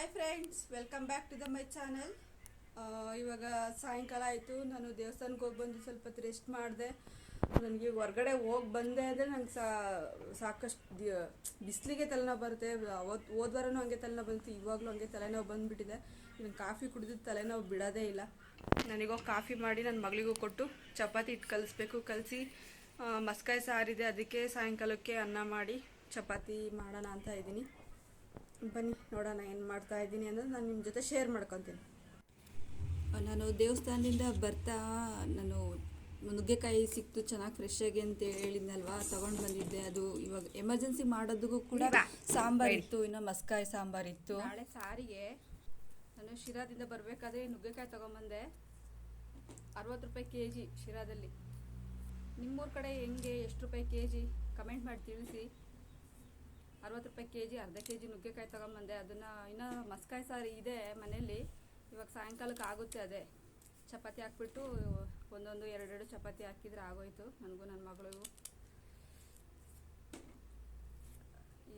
Hi friends welcome back to the my channel ಇವಾಗ ಸಾಯಂಕಾಲ ಆಯಿತು. ನಾನು ದೇವಸ್ಥಾನಕ್ಕೆ ಹೋಗಿ ಬಂದು ಸ್ವಲ್ಪ ರೆಸ್ಟ್ ಮಾಡಿದೆ. ನನಗೆ ಹೊರ್ಗಡೆ ಹೋಗಿ ಬಂದೆ ಅಂದರೆ ನಂಗೆ ಸಾ, ಸಾಕಷ್ಟು ಬಿಸಿಲಿಗೆ ತಲೆನೋವು ಬರುತ್ತೆ. ಅವತ್ತು ಹೋದ ವಾರನೂ ಹಂಗೆ ತಲೆನೋವು ಬಂತು. ಇವಾಗಲೂ ಹಂಗೆ ತಲೆನೋವು ಬಂದುಬಿಟ್ಟಿದೆ. ನನಗೆ ಕಾಫಿ ಕುಡಿದು ತಲೆನೋವು ಬಿಡೋದೇ ಇಲ್ಲ. ನನಗೋಗಿ ಕಾಫಿ ಮಾಡಿ ನನ್ನ ಮಗಳಿಗೂ ಕೊಟ್ಟು ಚಪಾತಿ ಇಟ್ಟು ಕಲಿಸ್ಬೇಕು. ಕಲಸಿ ಮಸ್ಕಾಯಿ ಸಾರಿದೆ ಅದಕ್ಕೆ ಸಾಯಂಕಾಲಕ್ಕೆ ಅನ್ನ ಮಾಡಿ ಚಪಾತಿ ಮಾಡೋಣ ಅಂತ ಇದ್ದೀನಿ. ಬನ್ನಿ ನೋಡೋಣ ಏನು ಮಾಡ್ತಾ ಇದ್ದೀನಿ ಅನ್ನೋದು ನಾನು ನಿಮ್ಮ ಜೊತೆ ಶೇರ್ ಮಾಡ್ಕೊತೀನಿ. ನಾನು ದೇವಸ್ಥಾನದಿಂದ ಬರ್ತಾ ನಾನು ನುಗ್ಗೆಕಾಯಿ ಸಿಕ್ತು ಚೆನ್ನಾಗಿ ಫ್ರೆಶ್ ಆಗಿ ಅಂತ ಹೇಳಿದ್ನಲ್ವಾ ತಗೊಂಡು ಬಂದಿದ್ದೆ. ಅದು ಇವಾಗ ಎಮರ್ಜೆನ್ಸಿ ಮಾಡೋದಕ್ಕೂ ಕೂಡ ಸಾಂಬಾರ್ ಇತ್ತು ಇನ್ನು ಮಸ್ಕಾಯಿ ಸಾಂಬಾರ್ ಇತ್ತು. ನಾಳೆ ಸಾರಿಗೆ. ನಾನು ಶಿರಾದಿಂದ ಬರಬೇಕಾದ್ರೆ ನುಗ್ಗೆಕಾಯಿ ತೊಗೊಂಬಂದೆ. ಅರವತ್ತು ರೂಪಾಯಿ ಕೆ ಜಿ ಶಿರಾದಲ್ಲಿ. ನಿಮ್ಮೂರ ಕಡೆ ಹೆಂಗೆ ಎಷ್ಟು ರೂಪಾಯಿ ಕೆ ಜಿ ಕಮೆಂಟ್ ಮಾಡಿ ತಿಳಿಸಿ. ಅರವತ್ತು ರೂಪಾಯಿ ಕೆ ಜಿ ಅರ್ಧ ಕೆ ಜಿ ನುಗ್ಗೆಕಾಯಿ ತೊಗೊಂಬಂದೆ. ಅದನ್ನು ಇನ್ನೂ ಮಸ್ಕಾಯಿ ಸಾರು ಇದೆ ಮನೇಲಿ ಇವಾಗ ಸಾಯಂಕಾಲಕ್ಕೆ ಆಗುತ್ತೆ ಅದೇ. ಚಪಾತಿ ಹಾಕ್ಬಿಟ್ಟು ಒಂದೊಂದು ಎರಡೆರಡು ಚಪಾತಿ ಹಾಕಿದ್ರೆ ಆಗೋಯ್ತು ನನಗೂ, ನನ್ನ ಮಗಳಿಗೂ.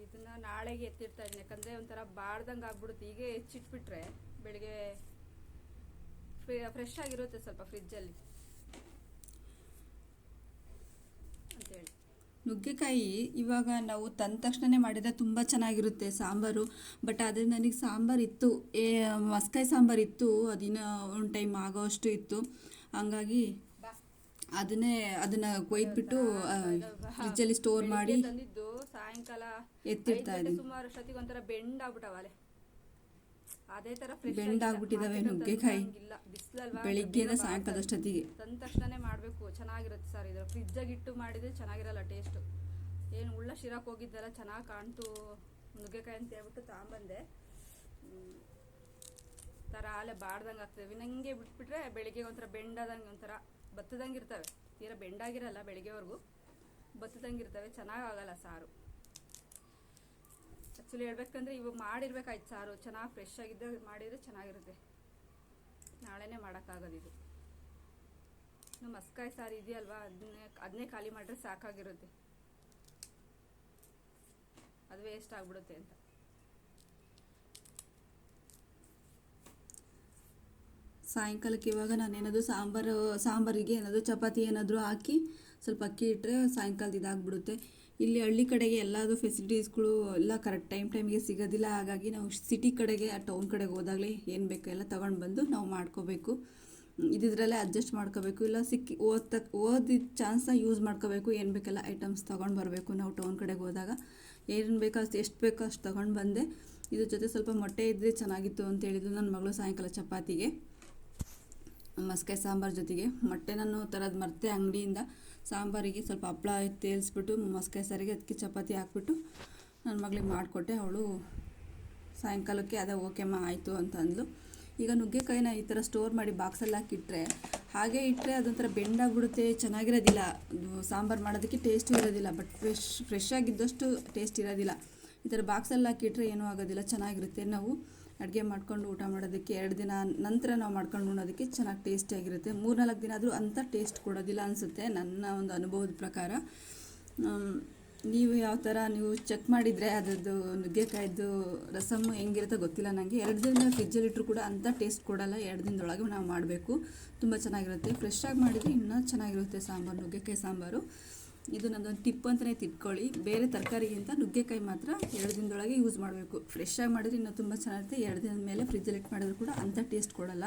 ಇದನ್ನ ನಾಳೆಗೆ ಎತ್ತಿಡ್ತಾ ಇದ್ದೀನಿ. ಯಾಕಂದರೆ ಒಂಥರ ಬಾಡ್ದಂಗೆ ಆಗ್ಬಿಡುತ್ತೆ. ಹೀಗೆ ಹೆಚ್ಚಿಟ್ಬಿಟ್ರೆ ಬೆಳಿಗ್ಗೆ ಫ್ರೆಶ್ ಆಗಿರುತ್ತೆ ಸ್ವಲ್ಪ ಫ್ರಿಜ್ಜಲ್ಲಿ ಅಂತೇಳಿ. ನುಗ್ಗೆಕಾಯಿ ಇವಾಗ ನಾವು ತಂದ ತಕ್ಷಣನೇ ಮಾಡಿದರೆ ತುಂಬ ಚೆನ್ನಾಗಿರುತ್ತೆ ಸಾಂಬಾರು. ಬಟ್ ಆದರೆ ನನಗೆ ಸಾಂಬಾರು ಇತ್ತು. ಏ ಮಸ್ಕಾಯಿ ಸಾಂಬಾರು ಇತ್ತು. ಅದಿನ ಒಂದು ಟೈಮ್ ಆಗೋಷ್ಟು ಇತ್ತು. ಹಂಗಾಗಿ ಅದನ್ನೇ ಅದನ್ನ ಕೊಯ್ದ್ಬಿಟ್ಟು ಫ್ರಿಜ್ಜಲ್ಲಿ ಸ್ಟೋರ್ ಮಾಡಿ ಸಾಯಂಕಾಲ ಗಂಟೆ ಇದ್ದೀನಿ. ಸುಮಾರು ಅಷ್ಟೊತ್ತಿಗೆ ಒಂಥರ ಬೆಂಡ್ ಆಗ್ಬಿಟ್ಟವಲೆ. ಅದೇ ತರ ಬೆಂಡ್ ಆಗ್ಬಿಟ್ಟಿದಾವೆ ನುಗ್ಗೆಕಾಯಿ. ಬೆಳಿಗ್ಗೆನ ಸಾಯಂಕಾಲದಷ್ಟೊತ್ತಿಗೆ. ತಂದ ತಕ್ಷಣನೇ ಮಾಡಬೇಕು. ಚೆನ್ನಾಗಿರುತ್ತೆ ಸರ್ ಇದು ಫ್ರಿಜ್ಜಾಗಿ ಇಟ್ಟು ಮಾಡಿದ್ರೆ ಚೆನ್ನಾಗಿರಲ್ಲ ಟೇಸ್ಟು ಏನು ಉಳ್ಳ ಶಿರಾಕ್ ಹೋಗಿದ್ದೆಲ್ಲ ಚೆನ್ನಾಗಿ ಕಾಣ್ತು. ನುಗ್ಗೆಕಾಯಿ ಅಂತ ಹೇಳ್ಬಿಟ್ಟು ತಗೊಂಬಂದೆ. ಥರ ಆಲೆ ಬಾಡ್ದಂಗೆ ಆಗ್ತದೆ. ವಿನಂಗೆ ಬಿಟ್ಬಿಟ್ರೆ ಬೆಳಿಗ್ಗೆ ಒಂಥರ ಬೆಂಡಾದಂಗೆ ಒಂಥರ ಬತ್ತದಂಗೆ ಇರ್ತವೆ. ತೀರಾ ಬೆಂಡಾಗಿರಲ್ಲ ಬೆಳಿಗ್ಗೆವರೆಗೂ. ಬತ್ತದಂಗೆ ಇರ್ತವೆ. ಚೆನ್ನಾಗಿ ಆಗಲ್ಲ ಸಾರು. ಆ್ಯಕ್ಚುಲಿ ಹೇಳ್ಬೇಕಂದ್ರೆ ಇವಾಗ ಮಾಡಿರ್ಬೇಕಾಯ್ತು ಸಾರು. ಚೆನ್ನಾಗಿ ಫ್ರೆಶ್ ಆಗಿದ್ದ ಮಾಡಿದರೆ ಚೆನ್ನಾಗಿರುತ್ತೆ. ನಾಳೆನೇ ಮಾಡೋಕ್ಕಾಗೋದಿದು ಇದು. ಮಸ್ಕಾಯಿ ಸಾರು ಇದೆಯಲ್ವಾ? ಅದನ್ನೇ ಅದನ್ನೇ ಖಾಲಿ ಮಾಡಿದ್ರೆ ಸಾಕಾಗಿರುತ್ತೆ. ಅದು ವೇಸ್ಟ್ ಆಗಿಬಿಡುತ್ತೆ ಅಂತ. ಸಾಯಂಕಾಲಕ್ಕೆ ಇವಾಗ ನಾನು ಏನಾದರೂ ಸಾಂಬಾರು, ಸಾಂಬಾರಿಗೆ ಏನಾದರೂ ಚಪಾತಿ ಏನಾದರೂ ಹಾಕಿ ಸ್ವಲ್ಪ ಅಕ್ಕಿ ಇಟ್ಟರೆ ಸಾಯಂಕಾಲದ ಇದಾಗ್ಬಿಡುತ್ತೆ. ಇಲ್ಲಿ ಹಳ್ಳಿ ಕಡೆಗೆ ಎಲ್ಲದು ಫೆಸಿಲಿಟೀಸ್ಗಳು ಎಲ್ಲ ಕರೆಕ್ಟ್ ಟೈಮ್ ಟೈಮಿಗೆ ಸಿಗೋದಿಲ್ಲ. ಹಾಗಾಗಿ ನಾವು ಸಿಟಿ ಕಡೆಗೆ ಆ ಟೌನ್ ಕಡೆಗೆ ಹೋದಾಗಲೇ ಏನು ಬೇಕೋ ಎಲ್ಲ ತೊಗೊಂಡು ಬಂದು ನಾವು ಮಾಡ್ಕೋಬೇಕು. ಇದಿದ್ರಲ್ಲೇ ಅಡ್ಜಸ್ಟ್ ಮಾಡ್ಕೋಬೇಕು. ಇಲ್ಲ ಸಿಕ್ಕಿ ಓದ್ತಕ್ಕ ಓದಿದ ಚಾನ್ಸ್ನ ಯೂಸ್ ಮಾಡ್ಕೋಬೇಕು. ಏನು ಬೇಕೆಲ್ಲ ಐಟಮ್ಸ್ ತೊಗೊಂಡು ಬರಬೇಕು ನಾವು ಟೌನ್ ಕಡೆಗೆ ಹೋದಾಗ. ಏನು ಬೇಕೋ ಅಷ್ಟು, ಎಷ್ಟು ಬೇಕೋ ಅಷ್ಟು ತೊಗೊಂಡು ಬಂದೆ. ಇದ್ರ ಜೊತೆ ಸ್ವಲ್ಪ ಮೊಟ್ಟೆ ಇದ್ದರೆ ಚೆನ್ನಾಗಿತ್ತು ಅಂತ ಹೇಳಿದ್ರು ನನ್ನ ಮಗಳು ಸಾಯಂಕಾಲ ಚಪಾತಿಗೆ. ಮಸ್ಕಾಯಿ ಸಾಂಬಾರು ಜೊತೆಗೆ ಮೊಟ್ಟೆ ನಾನು ತರೋದು ಮರ್ತೆ ಅಂಗಡಿಯಿಂದ ಸಾಂಬಾರಿಗೆ ಸ್ವಲ್ಪ ಹಪ್ಳ ತೇಲ್ಸ್ಬಿಟ್ಟು ಮಸ್ಕಾಯಿ ಸಾರಿಗೆ ಅದಕ್ಕೆ ಚಪಾತಿ ಹಾಕ್ಬಿಟ್ಟು ನನ್ನ ಮಗಳಿಗೆ ಮಾಡಿಕೊಟ್ಟೆ. ಅವಳು ಸಾಯಂಕಾಲಕ್ಕೆ ಅದೇ ಓಕೆಮ್ಮ ಆಯಿತು ಅಂತ ಅಂದ್ಲು. ಈಗ ನುಗ್ಗೆಕಾಯಿನ ಈ ಥರ ಸ್ಟೋರ್ ಮಾಡಿ ಬಾಕ್ಸಲ್ಲಿ ಹಾಕಿಟ್ರೆ ಹಾಗೆ ಇಟ್ಟರೆ ಅದೊಂಥರ ಬೆಂಡಾಗ್ಬಿಡುತ್ತೆ, ಚೆನ್ನಾಗಿರೋದಿಲ್ಲ. ಸಾಂಬಾರು ಮಾಡೋದಕ್ಕೆ ಟೇಸ್ಟು ಇರೋದಿಲ್ಲ, ಬಟ್ ಫ್ರೆಶ್ ಫ್ರೆಶ್ ಆಗಿದ್ದಷ್ಟು ಟೇಸ್ಟ್ ಇರೋದಿಲ್ಲ. ಈ ಥರ ಬಾಕ್ಸಲ್ಲಿ ಹಾಕಿಟ್ರೆ ಏನೂ ಆಗೋದಿಲ್ಲ, ಚೆನ್ನಾಗಿರುತ್ತೆ. ನಾವು ಅಡುಗೆ ಮಾಡ್ಕೊಂಡು ಊಟ ಮಾಡೋದಕ್ಕೆ ಎರಡು ದಿನ ನಂತರ ನಾವು ಮಾಡ್ಕೊಂಡು ಉಣ್ಣೋದಕ್ಕೆ ಚೆನ್ನಾಗಿ ಟೇಸ್ಟಿಯಾಗಿರುತ್ತೆ ಮೂರು ನಾಲ್ಕು ದಿನ ಆದರೂ ಅಂಥ ಟೇಸ್ಟ್ ಕೊಡೋದಿಲ್ಲ ಅನಿಸುತ್ತೆ ನನ್ನ ಒಂದು ಅನುಭವದ ಪ್ರಕಾರ. ನೀವು ಯಾವ ಥರ ನೀವು ಚೆಕ್ ಮಾಡಿದರೆ ಅದರದ್ದು ನುಗ್ಗೆಕಾಯ್ದು ರಸಮ್ಮು ಹೆಂಗಿರುತ್ತೋ ಗೊತ್ತಿಲ್ಲ ನನಗೆ ಎರಡು ದಿನ ಫ್ರಿಜ್ಜಲ್ಲಿ ಇಟ್ಟರು ಕೂಡ ಅಂಥ ಟೇಸ್ಟ್ ಕೊಡಲ್ಲ. ಎರಡು ದಿನದೊಳಗೆ ನಾವು ಮಾಡಬೇಕು. ತುಂಬ ಚೆನ್ನಾಗಿರುತ್ತೆ. ಫ್ರೆಶ್ ಆಗಿ ಮಾಡಿದರೆ ಇನ್ನೂ ಚೆನ್ನಾಗಿರುತ್ತೆ ಸಾಂಬಾರು, ನುಗ್ಗೆಕಾಯಿ ಸಾಂಬಾರು. ಇದು ನನ್ನೊಂದು ಟಿಪ್ ಅಂತಲೇ ತಿಳ್ಕೊಳ್ಳಿ. ಬೇರೆ ತರಕಾರಿಗಿಂತ ನುಗ್ಗೆಕಾಯಿ ಮಾತ್ರ ಎರಡು ದಿನದೊಳಗೆ ಯೂಸ್ ಮಾಡಬೇಕು. ಫ್ರೆಶ್ ಆಗಿ ಮಾಡಿದ್ರೆ ಇನ್ನೂ ತುಂಬ ಚೆನ್ನಾಗಿರುತ್ತೆ. ಎರಡು ದಿನದ ಮೇಲೆ ಫ್ರಿಜ್ಜಲ್ಲಿ ಇಟ್ಟು ಮಾಡಿದ್ರು ಕೂಡ ಅಂಥ ಟೇಸ್ಟ್ ಕೊಡಲ್ಲ.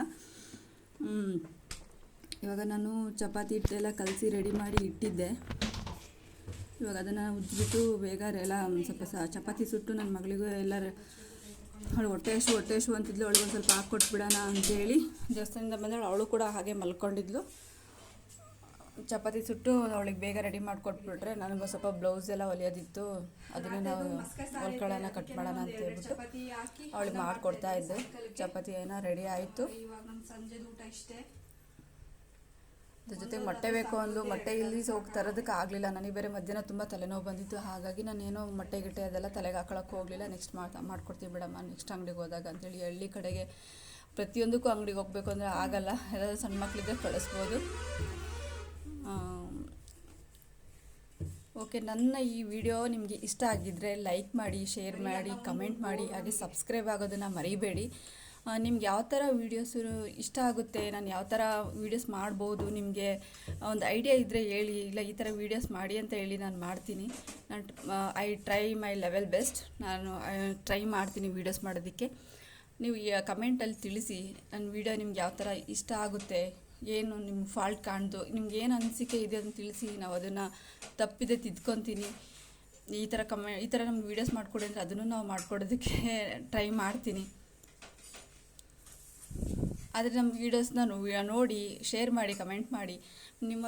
ಇವಾಗ ನಾನು ಚಪಾತಿ ಹಿಟ್ಟೆಲ್ಲ ಕಲಸಿ ರೆಡಿ ಮಾಡಿ ಇಟ್ಟಿದ್ದೆ. ಇವಾಗ ಅದನ್ನು ಉಜ್ಜಿಬಿಟ್ಟು ಬೇಗ ಎಲ್ಲ ಸ್ವಲ್ಪ ಸ ಚಪಾತಿ ಸುಟ್ಟು ನನ್ನ ಮಗಳಿಗೂ ಎಲ್ಲ ಅವಳು ಹೊಟ್ಟೆ ಹಸು ಹೊಟ್ಟೆ ಹಸು ಅಂತಿದ್ಲು. ಅವಳಿಗೆ ಒಂದು ಸ್ವಲ್ಪ ಹಾಕ್ಕೊಟ್ಬಿಡೋಣ ಅಂತೇಳಿ. ದೇವಸ್ಥಾನದಿಂದ ಬಂದಳು ಅವಳು ಕೂಡ ಹಾಗೆ ಮಲ್ಕೊಂಡಿದ್ಲು. ಚಪಾತಿ ಸುಟ್ಟು ಅವಳಿಗೆ ಬೇಗ ರೆಡಿ ಮಾಡಿಕೊಟ್ಬಿಟ್ರೆ ನನಗೆ ಸ್ವಲ್ಪ ಬ್ಲೌಸ್ ಎಲ್ಲ ಹೊಲಿಯೋದಿತ್ತು. ಅದನ್ನು ನಾವು ಹೊಲ್ಕೊಳ್ಳೋಣ ಕಟ್ ಮಾಡೋಣ ಅಂತ ಹೇಳ್ಬಿಟ್ಟು ಅವಳಿಗೆ ಮಾಡಿಕೊಡ್ತಾ ಇದ್ದೆ ಚಪಾತಿ ಏನೋ ರೆಡಿ ಆಯಿತು. ಅದ್ರ ಜೊತೆ ಮೊಟ್ಟೆ ಬೇಕು ಅಂದು ಮೊಟ್ಟೆ ಇಲ್ಲಿ ಹೋಗಿ ತರೋದಕ್ಕೆ ಆಗಲಿಲ್ಲ. ನನಗೆ ಬೇರೆ ಮಧ್ಯಾಹ್ನ ತುಂಬ ತಲೆನೋವು ಬಂದಿತ್ತು. ಹಾಗಾಗಿ ನಾನೇನೋ ಮೊಟ್ಟೆ ಗಿಟ್ಟೆ ಅದೆಲ್ಲ ತಲೆಗೆ ಹಾಕೊಳಕ್ಕೆ ಹೋಗಲಿಲ್ಲ. ನೆಕ್ಸ್ಟ್ ಮಾಡ್ತಾ ಮಾಡ್ಕೊಡ್ತೀವಿ ಬಿಡಮ್ಮ. ನೆಕ್ಸ್ಟ್ ಅಂಗಡಿಗೆ ಹೋದಾಗ ಅಂತೇಳಿ ಹಳ್ಳಿ ಕಡೆಗೆ ಪ್ರತಿಯೊಂದಕ್ಕೂ ಅಂಗಡಿಗೆ ಹೋಗ್ಬೇಕು ಅಂದರೆ ಆಗಲ್ಲ. ಎಲ್ಲ ಸಣ್ಣ ಮಕ್ಕಳಿದ್ದರೆ ಕಳಿಸ್ಬೋದು. ಓಕೆ, ನನ್ನ ಈ ವಿಡಿಯೋ ನಿಮಗೆ ಇಷ್ಟ ಆಗಿದ್ದರೆ ಲೈಕ್ ಮಾಡಿ, ಶೇರ್ ಮಾಡಿ, ಕಮೆಂಟ್ ಮಾಡಿ, ಹಾಗೆ ಸಬ್ಸ್ಕ್ರೈಬ್ ಆಗೋದನ್ನು ಮರಿಬೇಡಿ. ನಿಮ್ಗೆ ಯಾವ ಥರ ವೀಡಿಯೋಸು ಇಷ್ಟ ಆಗುತ್ತೆ, ನಾನು ಯಾವ ಥರ ವೀಡಿಯೋಸ್ ಮಾಡ್ಬೋದು, ನಿಮಗೆ ಒಂದು ಐಡಿಯಾ ಇದ್ದರೆ ಹೇಳಿ, ಇಲ್ಲ ಈ ಥರ ವೀಡಿಯೋಸ್ ಮಾಡಿ ಅಂತ ಹೇಳಿ ನಾನು ಮಾಡ್ತೀನಿ. ನಾನು I try my level best. ನಾನು ಟ್ರೈ ಮಾಡ್ತೀನಿ ವೀಡಿಯೋಸ್ ಮಾಡೋದಕ್ಕೆ. ನೀವು ಕಮೆಂಟಲ್ಲಿ ತಿಳಿಸಿ, ನನ್ನ ವೀಡಿಯೋ ನಿಮ್ಗೆ ಯಾವ ಥರ ಇಷ್ಟ ಆಗುತ್ತೆ ಏನು ನಿಮ್ಮ ಫಾಲ್ಟ್ ಕಾಣ್ದು, ನಿಮ್ಗೆ ಏನು ಅನಿಸಿಕೆ ಇದೆ ಅಂತ ತಿಳಿಸಿ, ನಾವು ಅದನ್ನು ತಪ್ಪಿದೆ ತಿದ್ಕೊತೀನಿ. ಈ ಥರ ಕಮೆ ಈ ಥರ ನಮ್ಗೆ ವೀಡಿಯೋಸ್ ಮಾಡಿಕೊಡಿ ಅಂದರೆ ಅದನ್ನು ನಾವು ಮಾಡಿಕೊಡೋದಕ್ಕೆ ಟ್ರೈ ಮಾಡ್ತೀನಿ. ಆದರೆ ನಮ್ಮ ವೀಡಿಯೋಸ್ನ ನೋಡಿ ಶೇರ್ ಮಾಡಿ ಕಮೆಂಟ್ ಮಾಡಿ. ನಿಮ್ಮ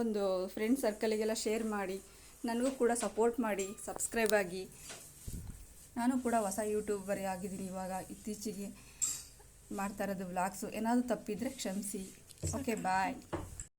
ಒಂದು ಫ್ರೆಂಡ್ ಸರ್ಕಲಿಗೆಲ್ಲ ಶೇರ್ ಮಾಡಿ. ನನಗೂ ಕೂಡ ಸಪೋರ್ಟ್ ಮಾಡಿ ಸಬ್ಸ್ಕ್ರೈಬ್ ಆಗಿ. ನಾನು ಕೂಡ ಹೊಸ ಯೂಟ್ಯೂಬರೇ ಆಗಿದ್ದೀನಿ ಇವಾಗ ಇತ್ತೀಚೆಗೆ. ಮಾಡ್ತಾ ಇರೋದು ವ್ಲಾಗ್ಸು ಏನಾದರೂ ತಪ್ಪಿದರೆ ಕ್ಷಮಿಸಿ. Okay bye